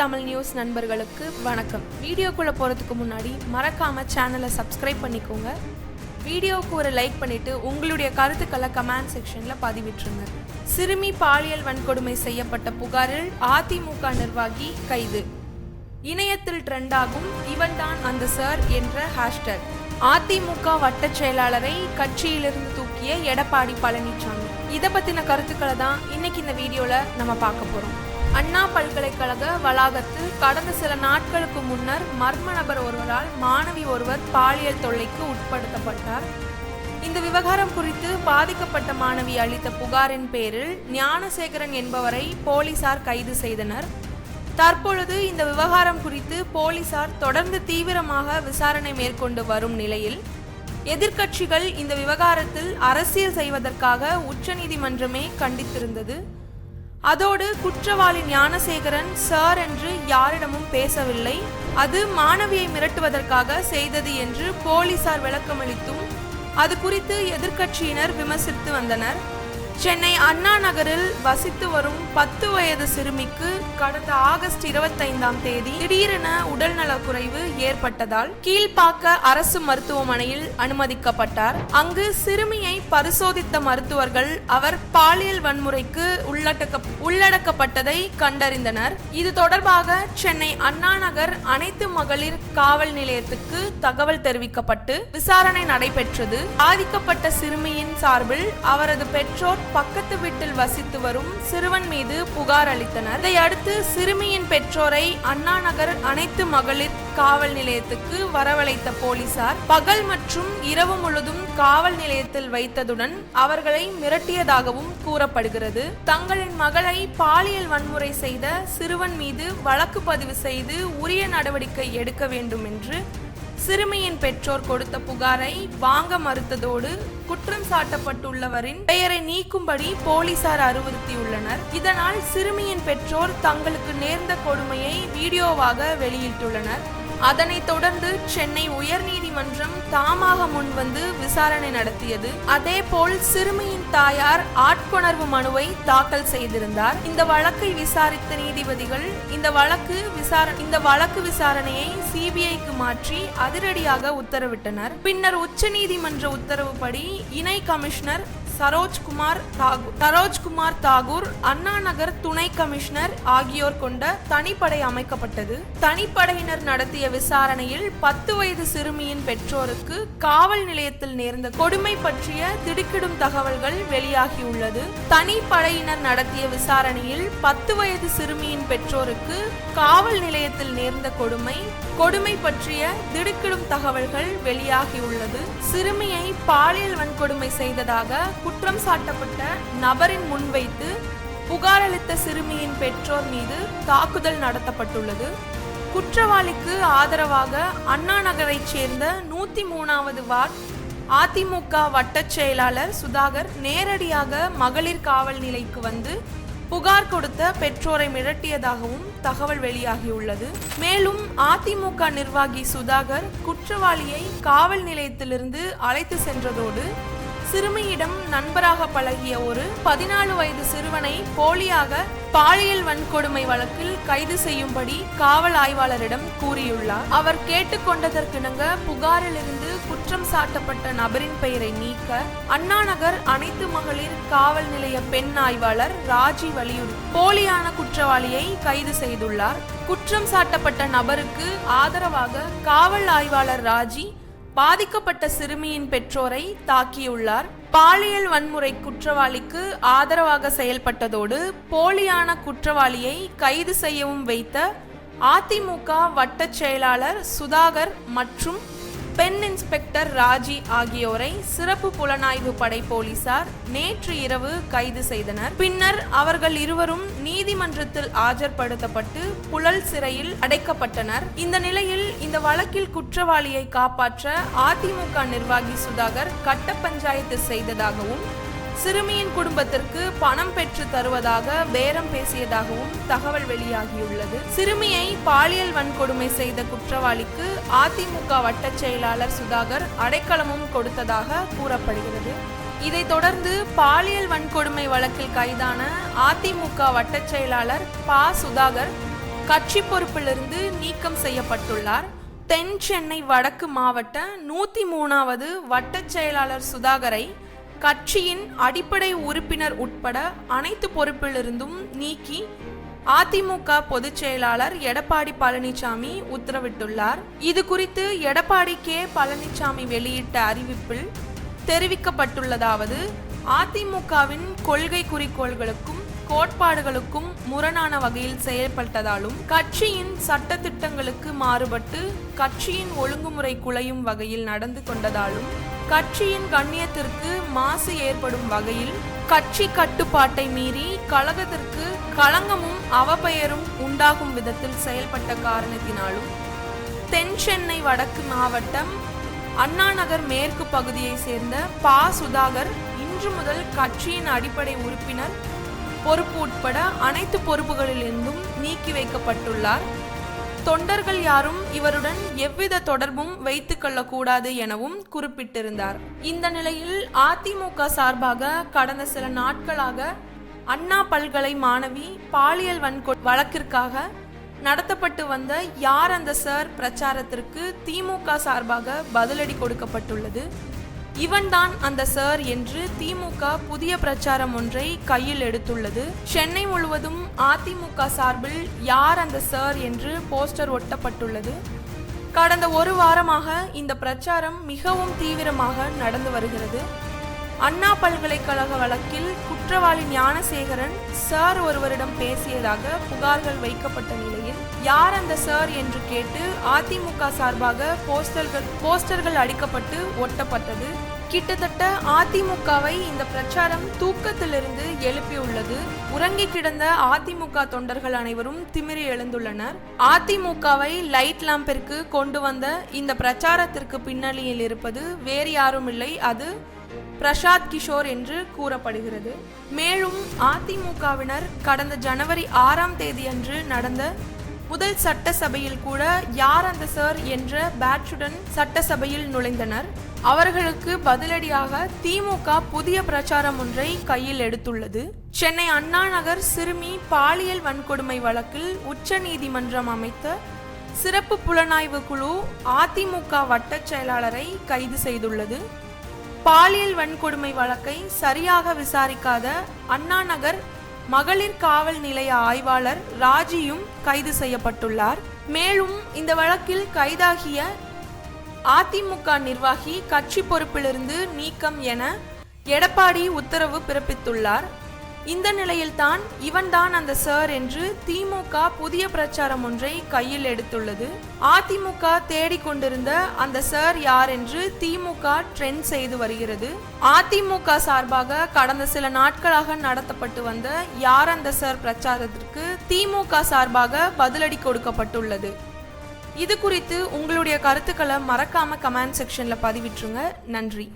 Tamil news நண்பர்களுக்கு வணக்கம். வீடியோக்குள்ளே போகிறதுக்கு முன்னாடி மறக்காம சேனலை சப்ஸ்கிரைப் பண்ணிக்கோங்க. வீடியோவுக்கு ஒரு லைக் பண்ணிட்டு உங்களுடைய கருத்துக்களை கமெண்ட் செக்ஷன்ல பதிவிட்டுருங்க. சிறுமி பாலியல் வன்கொடுமை செய்யப்பட்ட புகாரில் அதிமுக நிர்வாகி கைது. இணையத்தில் ட்ரெண்டாகும் இவன்தான் அந்த சார் என்ற ஹேஷ்டேக் அதிமுக வட்டச் செயலாளரை கட்சியிலிருந்து தூக்கிய எடப்பாடி பழனிசாமி இதை பத்தின கருத்துக்களை தான் இன்னைக்கு இந்த வீடியோல நம்ம பார்க்க போறோம். அண்ணா பல்கலைக்கழக வளாகத்தில் கடந்த சில நாட்களுக்கு முன்னர் மர்ம நபர் ஒருவரால் மாணவி ஒருவர் பாலியல் தொல்லைக்கு உட்படுத்தப்பட்டார். இந்த விவகாரம் குறித்து பாதிக்கப்பட்ட மாணவி அளித்த புகாரின் பேரில் ஞானசேகரன் என்பவரை போலீசார் கைது செய்தனர். தற்பொழுது இந்த விவகாரம் குறித்து போலீசார் தொடர்ந்து தீவிரமாக விசாரணை மேற்கொண்டு வரும் நிலையில் எதிர்க்கட்சிகள் இந்த விவகாரத்தில் அரசியல் செய்வதற்காக உச்சநீதிமன்றமே கண்டித்திருந்தது. அதோடு குற்றவாளி ஞானசேகரன் சார் என்று யாரிடமும் பேசவில்லை. அது மாணவியை மிரட்டுவதற்காக செய்தது என்று போலீசார் விளக்கமளித்தும் அது குறித்து எதிர்க்கட்சியினர் விமர்சித்து வந்தனர். சென்னை அண்ணா நகரில் வசித்து வரும் பத்து வயது சிறுமிக்கு கடந்த ஆகஸ்ட் இருபத்தைந்தாம் தேதி திடீரென உடல்நலக்குறைவு ஏற்பட்டதால் கீழ்ப்பாக்க அரசு மருத்துவமனையில் அனுமதிக்கப்பட்டார். அங்கு சிறுமியை பரிசோதித்த மருத்துவர்கள் அவர் பாலியல் வன்முறைக்கு உள்ளடக்க உள்ளடக்கப்பட்டதை கண்டறிந்தனர். இது தொடர்பாக சென்னை அண்ணா நகர் அனைத்து மகளிர் காவல் நிலையத்துக்கு தகவல் தெரிவிக்கப்பட்டு விசாரணை நடைபெற்றது. பாதிக்கப்பட்ட சிறுமியின் சார்பில் அவரது பெற்றோர் பக்கத்து வீட்டில் வசித்து வரும் சிறுவன் மீது புகார் அளித்தனர். இதையடுத்து சிறுமியின் பெற்றோரை அண்ணா நகர் அனைத்து மகளிர் காவல் நிலையத்துக்கு வரவழைத்த போலீசார் பகல் மற்றும் இரவு முழுதும் காவல் நிலையத்தில் வைத்ததுடன் அவர்களை மிரட்டியதாகவும் கூறப்படுகிறது. தங்களின் மகளை பாலியல் வன்முறை செய்த சிறுவன் மீது வழக்கு பதிவு செய்து உரிய நடவடிக்கை எடுக்க வேண்டும் என்று சிறுமியின் பெற்றோர் கொடுத்த புகாரை வாங்க மறுத்ததோடு குற்றம் சாட்டப்பட்டுள்ளவரின் பெயரை நீக்கும்படி போலீசார் அறிவுறுத்தியுள்ளனர். இதனால் சிறுமியின் பெற்றோர் தங்களுக்கு நேர்ந்த கொடுமையை வீடியோவாக வெளியிட்டுள்ளனர். அதனைத் தொடர்ந்து சென்னை உயர்நீதிமன்றம் தாமாக முன்வந்து விசாரணை நடத்தியது. அதேபோல் சிறுமியின் தாயார் ஆட்கொணர்வு மனுவை தாக்கல் செய்திருந்தார். இந்த வழக்கை விசாரித்த நீதிபதிகள் இந்த வழக்கு விசாரணை இந்த வழக்கு விசாரணையை சிபிஐக்கு மாற்றி அதிரடியாக உத்தரவிட்டனர். பின்னர் உச்சநீதிமன்ற உத்தரவுப்படி இணை கமிஷனர் சரோஜ்குமார் தாகூர் சரோஜ்குமார் தாகூர் அண்ணா நகர் துணை கமிஷனர் ஆகியோர் கொண்ட தனிப்படை அமைக்கப்பட்டது. தனிப்படையினர் நடத்திய விசாரணையில் பத்து வயது சிறுமியின் பெற்றோருக்கு காவல் நிலையத்தில் நேர்ந்த கொடுமை பற்றிய திடுக்கிடும் தகவல்கள் வெளியாகியுள்ளது. தனிப்படையினர் நடத்திய விசாரணையில் பத்து வயது சிறுமியின் பெற்றோருக்கு காவல் நிலையத்தில் நேர்ந்த கொடுமை கொடுமை பற்றிய திடுக்கிடும் தகவல்கள் வெளியாகியுள்ளது. சிறுமியை பாலியல் வன்கொடுமை செய்ததாக குற்றம் சாட்டப்பட்ட நபரின் முன்வைத்து புகாரளித்த சிறுமியின் பெற்றோர் மீது தாக்குதல் நடத்தப்பட்டுள்ளது. குற்றவாளிக்கு ஆதரவாக அண்ணா நகரைச் சேர்ந்த நூத்தி மூணாவது வார்டு அதிமுக வட்டச் செயலாளர் சுதாகர் நேரடியாக மகளிர் காவல் நிலைக்கு வந்து புகார் கொடுத்த பெற்றோரை மிரட்டியதாகவும் தகவல் வெளியாகியுள்ளது. மேலும் அதிமுக நிர்வாகி சுதாகர் குற்றவாளியை காவல் நிலையத்திலிருந்து அழைத்து சென்றதோடு சிறுமியிடம் நண்பராக பழகிய ஒரு பதினாலு வயது சிறுவனை போலியாக பாலியல் வன்கொடுமை வழக்கில் கைது செய்யும்படி காவல் ஆய்வாளரிடம் கூறியுள்ளார். அவர் கேட்டுக்கொண்டதற்கிணங்க புகாரிலிருந்து குற்றம் சாட்டப்பட்ட நபரின் பெயரை நீக்க அண்ணா நகர் அனைத்து மகளிர் காவல் நிலைய பெண் ஆய்வாளர் ராஜி வலியுறுத்தி போலியான குற்றவாளியை கைது செய்துள்ளார். குற்றம் சாட்டப்பட்ட நபருக்கு ஆதரவாக காவல் ஆய்வாளர் ராஜி பாதிக்கப்பட்ட சிறுமியின் பெற்றோரை தாக்கியுள்ளார். பாலியல் வன்முறை குற்றவாளிக்கு ஆதரவாக செயல்பட்டதோடு போலியான குற்றவாளியை கைது செய்யவும் வைத்த அதிமுக வட்டச் செயலாளர் சுதாகர் மற்றும் பெண் இன்ஸ்பெக்டர் ராஜி ஆகியோரை சிறப்பு புலனாய்வு படை போலீசார் நேற்று இரவு கைது செய்தனர். பின்னர் அவர்கள் இருவரும் நீதிமன்றத்தில் ஆஜர்படுத்தப்பட்டு புழல் சிறையில் அடைக்கப்பட்டனர். இந்த நிலையில் இந்த வழக்கில் குற்றவாளியை காப்பாற்ற அதிமுக நிர்வாகி சுதாகர் கட்ட பஞ்சாயத்து செய்ததாகவும் சிறுமியின் குடும்பத்திற்கு பணம் பெற்று தருவதாக பேரம் பேசியதாகவும் தகவல் வெளியாகியுள்ளது. சிறுமியை பாலியல் வன்கொடுமை செய்த குற்றவாளிக்கு அதிமுக வட்டச் செயலாளர் சுதாகர் அடைக்கலமும் கொடுத்ததாக கூறப்படுகிறது. இதைத் தொடர்ந்து பாலியல் வன்கொடுமை வழக்கில் கைதான அதிமுக வட்டச் செயலாளர் ப. சுதாகர் கட்சி பொறுப்பிலிருந்து நீக்கம் செய்யப்பட்டுள்ளார். தென் சென்னை வடக்கு மாவட்ட நூத்தி மூணாவது வட்டச் செயலாளர் சுதாகரை கட்சியின் அடிப்படை உறுப்பினர் உட்பட அனைத்து பொறுப்பிலிருந்தும் நீக்கி அதிமுக பொதுச் செயலாளர் எடப்பாடி பழனிசாமி உத்தரவிட்டுள்ளார். இது குறித்து எடப்பாடி கே. பழனிசாமி வெளியிட்ட அறிவிப்பில் தெரிவிக்கப்பட்டுள்ளதாவது அதிமுகவின் கொள்கை குறிக்கோள்களுக்கும் கோட்பாடுகளுக்கும் முரணான வகையில் செயல்பட்டதாலும் கட்சியின் சட்ட திட்டங்களுக்கு மாறுபட்டு கட்சியின் ஒழுங்குமுறை குலையும் வகையில் நடந்து கொண்டதாலும் கட்சியின் கண்ணியத்திற்கு மாசு ஏற்படும் வகையில் கட்சி கட்டுப்பாட்டை மீறி கழகத்திற்கு களங்கமும் அவப்பெயரும் உண்டாகும் விதத்தில் செயல்பட்ட காரணத்தினாலும் தென் சென்னை வடக்கு மாவட்டம் அண்ணாநகர் மேற்கு பகுதியை சேர்ந்த பா. சுதாகர் இன்று முதல் கட்சியின் அடிப்படை உறுப்பினர் பொறுப்பு உட்பட அனைத்து பொறுப்புகளிலிருந்தும் நீக்கி வைக்கப்பட்டுள்ளார். தொண்டர்கள் யாரும் இவருடன் எவ்வித தொடர்பும் வைத்துக் கொள்ளக்கூடாது எனவும் குறிப்பிட்டிருந்தார். இந்த நிலையில் அதிமுக சார்பாக கடந்த சில நாட்களாக அண்ணா பல்கலை மாணவி பாலியல் வன்கொ வழக்கிற்காக நடத்தப்பட்டு வந்த யார் அந்த சார் பிரச்சாரத்திற்கு திமுக சார்பாக பதிலடி கொடுக்கப்பட்டுள்ளது. இவன்தான் அந்த சார் என்று திமுக புதிய பிரச்சாரம் ஒன்றை கையில் எடுத்துள்ளது. சென்னை முழுவதும் அதிமுக சார்பில் யார் அந்த சார் என்று போஸ்டர் ஒட்டப்பட்டுள்ளது. கடந்த ஒரு வாரமாக இந்த பிரச்சாரம் மிகவும் தீவிரமாக நடந்து வருகிறது. அண்ணா பல்கலைக்கழக வழக்கில் குற்றவாளி ஞானசேகரன் சார் ஒருவரிடம் பேசியதாக புகார்கள் வைக்கப்பட்ட நிலையில் யார் அந்த சார் என்று கேட்டு அதிமுக சார்பாக போஸ்டர்கள் போஸ்டர்கள் அடிக்கப்பட்டு ஒட்டப்பட்டது. கிட்டத்தட்ட அதிமுகவை இந்த பிரச்சாரம் தூக்கத்திலிருந்து எழுப்பியுள்ளது. உறங்கி கிடந்த அதிமுக தொண்டர்கள் அனைவரும் திமிரி எழுந்துள்ளனர். அதிமுகவை லைட் லாம்பிற்கு கொண்டு வந்த இந்த பிரச்சாரத்திற்கு பின்னணியில் இருப்பது வேறு யாரும் இல்லை. அது பிரசாத் கிஷோர் என்று கூறப்படுகிறது. மேலும் அதிமுகவினர் கடந்த ஜனவரி ஆறாம் தேதியன்று நடந்த முதல் சட்டசபையில் கூட யார் அந்த சார் என்ற பேட்சுடன் சட்டசபையில் நுழைந்தனர். அவர்களுக்கு பதிலடியாக திமுக புதிய பிரச்சாரம் ஒன்றை கையில் எடுத்துள்ளது. சென்னை அண்ணா நகர் சிறுமி பாலியல் வன்கொடுமை வழக்கில் உச்ச நீதிமன்றம் அமைத்த சிறப்பு புலனாய்வு குழு அதிமுக வட்டச் செயலாளரை கைது செய்துள்ளது. பாலியல் வன்கொடுமை வழக்கை சரியாக விசாரிக்காத அண்ணா நகர் மகளிர் காவல் நிலைய ஆய்வாளர் ராஜியும் கைது செய்யப்பட்டுள்ளார். மேலும் இந்த வழக்கில் கைதாகிய அதிமுக நிர்வாகி கட்சி பொறுப்பிலிருந்து நீக்கம் என எடப்பாடி உத்தரவு பிறப்பித்துள்ளார். இந்த நிலையில்தான் இவன்தான் அந்த சார் என்று திமுக புதிய பிரச்சாரம் ஒன்றை கையில் எடுத்துள்ளது. அதிமுக தேடிக்கொண்டிருந்த அந்த சார் யார் என்று திமுக ட்ரெண்ட் செய்து வருகிறது. அதிமுக சார்பாக கடந்த சில நாட்களாக நடத்தப்பட்டு வந்த யார் அந்த சார் பிரச்சாரத்திற்கு திமுக சார்பாக பதிலடி கொடுக்கப்பட்டுள்ளது. இது குறித்து உங்களுடைய கருத்துக்களை மறக்காம கமெண்ட் செக்ஷன்ல பதிவிட்டுருங்க. நன்றி.